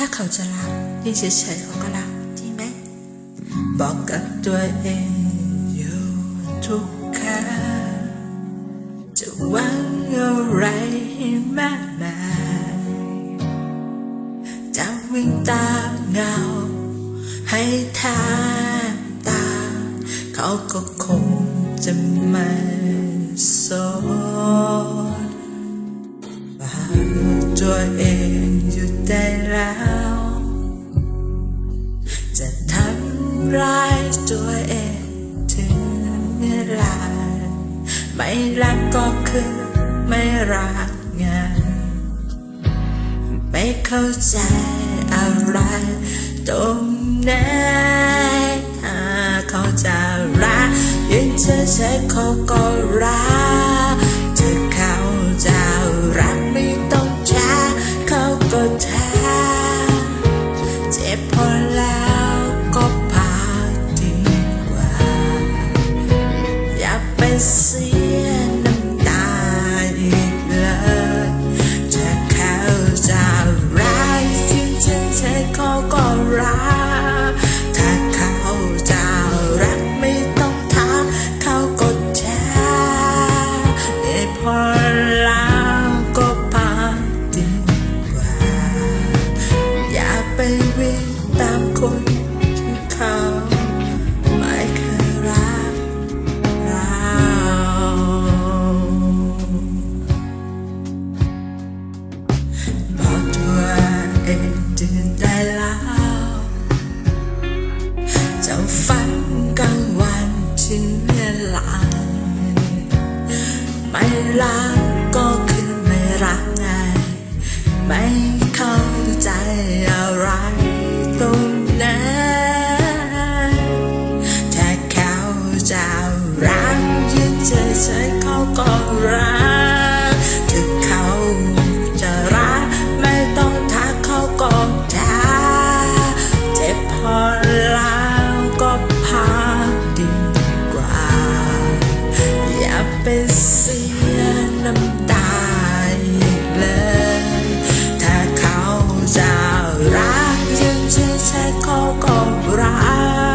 ถ้าเขาจะรักยิ่งเฉยๆเขาก็รักจริงไหมบอกกับตัวเองอยู่ทุกครั้งจะหวังอะไรให้มากมายจะวิ่งตามเงา ให้ทางตา เขาก็คงจะไม่สนบอกตัวเอง แล้ว จะทำร้ายตัวเองถึงเวลาไม่รักก็คือไม่รักไงไม่เข้าใจอะไรตรงไหนถ้าเขาจะรักยืนเฉยๆเขาก็ แล้วก็พาดีกว่า อย่าไปเสียน้ำตาอีกเลยจะเข้าจะร้ายที่ฉันใช้เขาก็รักถ้ ไม่รักก็คือไม่รักไง ไม่เข้าใจอะไรตรงนั้นแต่เขาจะรักยืนเฉย ยังเฉยๆเขาก็ร้า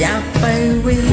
อย่าไปวิ่ง